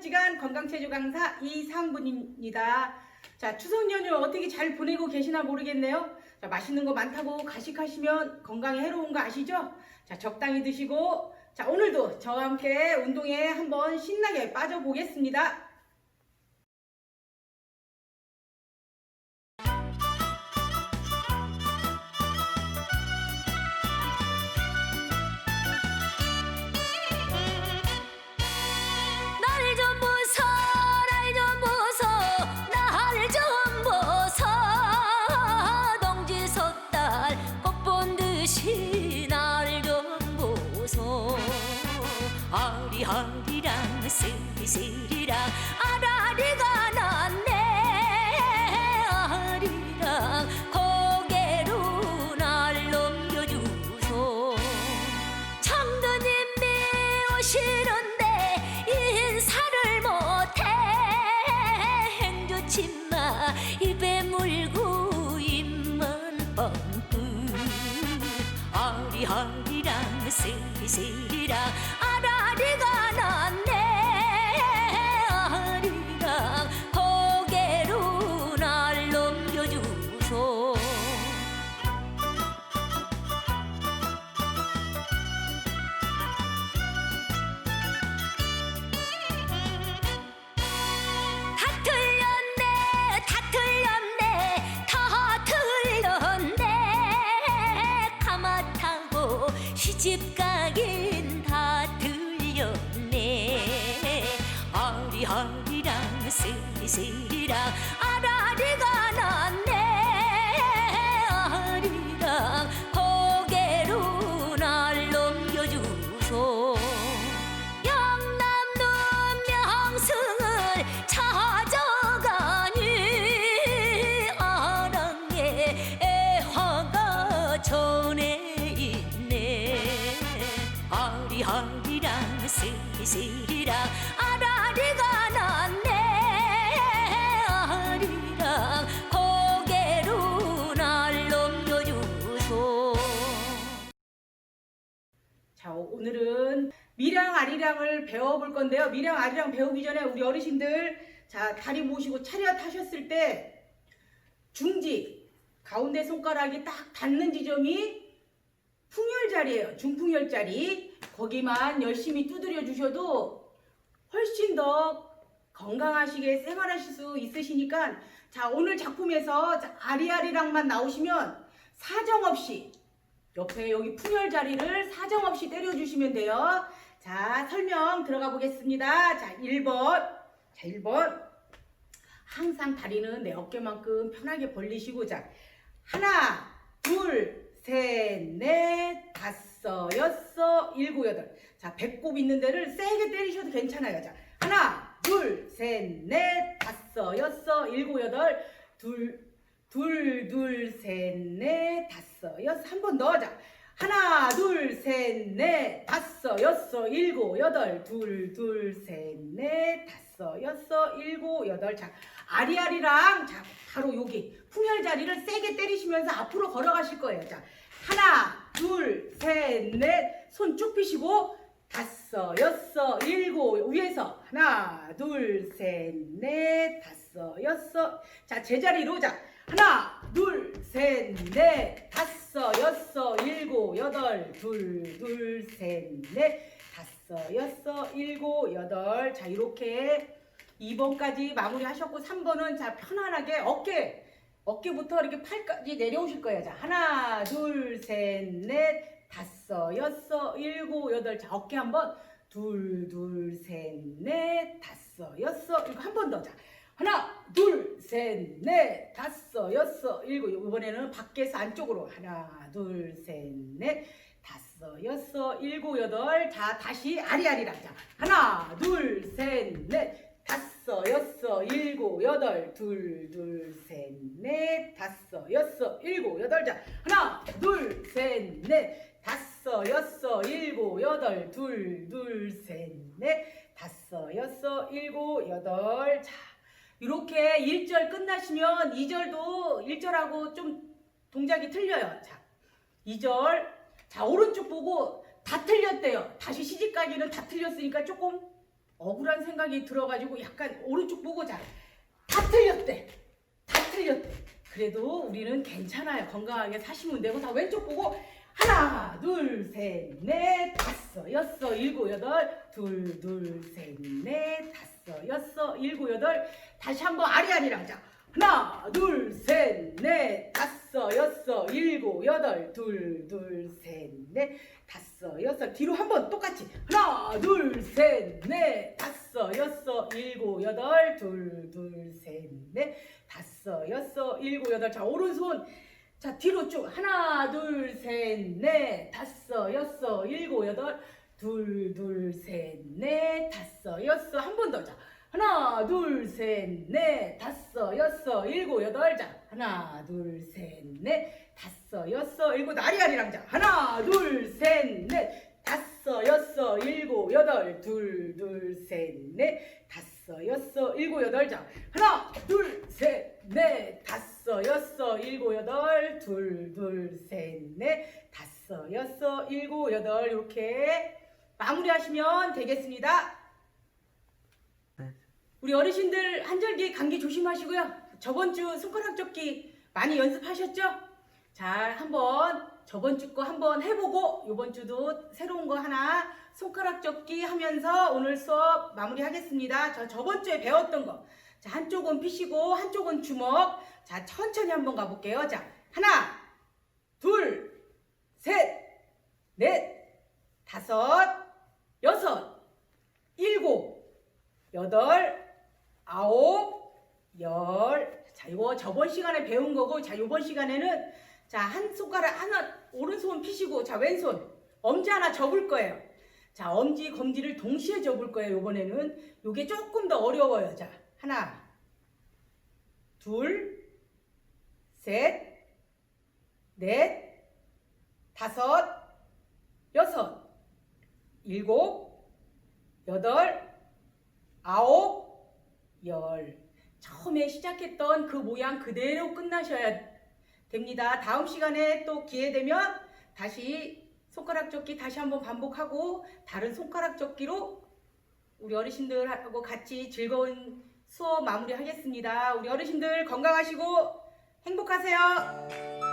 찌간 건강체조 강사 이상분입니다. 자, 추석 연휴 어떻게 잘 보내고 계시나 모르겠네요. 자, 맛있는 거 많다고 가식하시면 건강에 해로운 거 아시죠? 자, 적당히 드시고, 자, 오늘도 저와 함께 운동에 한번 신나게 빠져보겠습니다. 아 스리스리랑 아라리가 났 오늘은 미량 아리랑을 배워볼 건데요. 미량 아리랑 배우기 전에 우리 어르신들 자 다리 모시고 차렷 하셨을 때 중지 가운데 손가락이 딱 닿는 지점이 풍열 자리예요. 중풍열 자리 거기만 열심히 두드려 주셔도 훨씬 더 건강하시게 생활하실 수 있으시니까 자 오늘 작품에서 자, 아리아리랑만 나오시면 사정없이 옆에 여기 풍열 자리를 사정없이 때려주시면 돼요. 자, 설명 들어가 보겠습니다. 자, 1번. 자, 1번. 항상 다리는 내 어깨만큼 편하게 벌리시고, 자, 하나, 둘, 셋, 넷, 다섯, 여섯, 일곱, 여덟. 자, 배꼽 있는 데를 세게 때리셔도 괜찮아요. 자, 하나, 둘, 셋, 넷, 다섯, 여섯, 일곱, 여덟, 둘, 둘, 둘, 셋, 넷, 다섯, 여섯. 한 번 더. 자, 하나, 둘, 셋, 넷, 다섯, 여섯, 일곱, 여덟. 둘, 둘, 셋, 넷, 다섯, 여섯, 일곱, 여덟. 자, 아리아리랑 자, 바로 여기 풍열 자리를 세게 때리시면서 앞으로 걸어가실 거예요. 자, 하나, 둘, 셋, 넷. 손쭉 펴시고 다섯, 여섯, 일곱 위에서 하나, 둘, 셋, 넷, 다섯, 여섯. 자, 제자리로 자. 하나, 둘, 셋, 넷, 다섯, 여섯, 일곱, 여덟, 둘, 둘, 셋, 넷, 다섯, 여섯, 일곱, 여덟. 자, 이렇게 2번까지 마무리 하셨고 3번은 자, 편안하게 어깨 어깨부터 이렇게 팔까지 내려오실 거예요. 자, 하나, 둘, 셋, 넷, 다섯, 여섯, 일곱, 여덟. 자, 어깨 한번 둘, 둘, 셋, 넷, 다섯, 여섯. 이거 한번 더. 자, 하나, 둘, 셋, 넷, 다섯, 여섯, 일곱. 이번에는 밖에서 안쪽으로 하나, 둘, 셋, 넷, 다섯, 여섯, 일곱, 여덟. 자, 다시 아리아리랑. 자, 하나, 둘, 셋, 넷. 다섯, 여섯, 일곱, 여덟, 둘, 둘, 셋, 넷, 다섯, 여섯, 일곱, 여덟. 자, 하나, 둘, 셋, 넷, 다섯, 여섯, 일곱, 여덟, 둘, 둘, 셋, 넷, 다섯, 여섯, 일곱, 여덟. 자, 이렇게 1절 끝나시면 2절도 1절하고 좀 동작이 틀려요. 자, 2절. 자, 오른쪽 보고 다 틀렸대요. 다시 시집가기는 다 틀렸으니까 조금 억울한 생각이 들어가지고 약간 오른쪽 보고 자, 다 틀렸대. 다 틀렸대. 그래도 우리는 괜찮아요. 건강하게 사시면 되고 다 왼쪽 보고 하나, 둘, 셋, 넷, 다섯, 여섯, 일곱, 여덟, 둘, 둘, 셋, 넷, 다섯, 여섯, 일곱, 여덟. 다시 한번 아리아리랑 자. 하나, 둘, 셋, 넷, 다섯, 여섯, 일곱, 여덟, 둘, 둘, 셋, 넷, 다섯, 여섯. 뒤로 한번 똑같이. 하나, 둘, 셋, 넷, 다섯, 여섯, 일곱, 여덟, 둘, 둘, 셋, 넷, 다섯, 여섯, 일곱, 여덟. 자, 오른손. 자, 뒤로 쭉. 하나, 둘, 셋, 넷, 다섯, 여섯, 일곱, 여덟, 둘, 둘, 셋, 넷, 다섯, 여섯. 한 번 더. 자, 하나, 둘, 셋, 넷, 다섯, 여섯, 일곱, 여덟. 자, 하나, 둘, 셋, 넷, 다섯, 여섯, 일곱. 아리아리랑 자. 하나, 둘, 셋, 넷, 다섯, 여섯, 일곱, 여덟. 둘, 둘, 셋, 넷, 다섯, 여섯, 일곱, 여덟. 자, 하나, 둘, 셋, 넷, 다섯, 여섯, 일곱, 여덟. 둘, 둘, 셋, 넷, 다섯, 여섯, 일곱, 여덟. 이렇게 마무리하시면 되겠습니다. 우리 어르신들 한절기 감기 조심하시고요. 저번 주 손가락 접기 많이 연습하셨죠? 잘 한번 저번 주 거 한번 해보고 이번 주도 새로운 거 하나 손가락 접기 하면서 오늘 수업 마무리하겠습니다. 저 저번 주에 배웠던 거. 자, 한쪽은 피시고 한쪽은 주먹. 자, 천천히 한번 가볼게요. 자, 하나, 둘, 셋, 넷, 다섯, 여섯, 일곱, 여덟, 아홉, 열. 자, 이거 저번 시간에 배운 거고, 자, 요번 시간에는 자, 한 손가락 하나, 오른손 피시고, 자, 왼손. 엄지 하나 접을 거예요. 자, 엄지, 검지를 동시에 접을 거예요, 요번에는. 요게 조금 더 어려워요. 자, 하나, 둘, 셋, 넷, 다섯, 여섯, 일곱, 여덟, 아홉, 열. 처음에 시작했던 그 모양 그대로 끝나셔야 됩니다. 다음 시간에 또 기회 되면 다시 손가락 접기 다시 한번 반복하고 다른 손가락 접기로 우리 어르신들하고 같이 즐거운 수업 마무리하겠습니다. 우리 어르신들 건강하시고 행복하세요.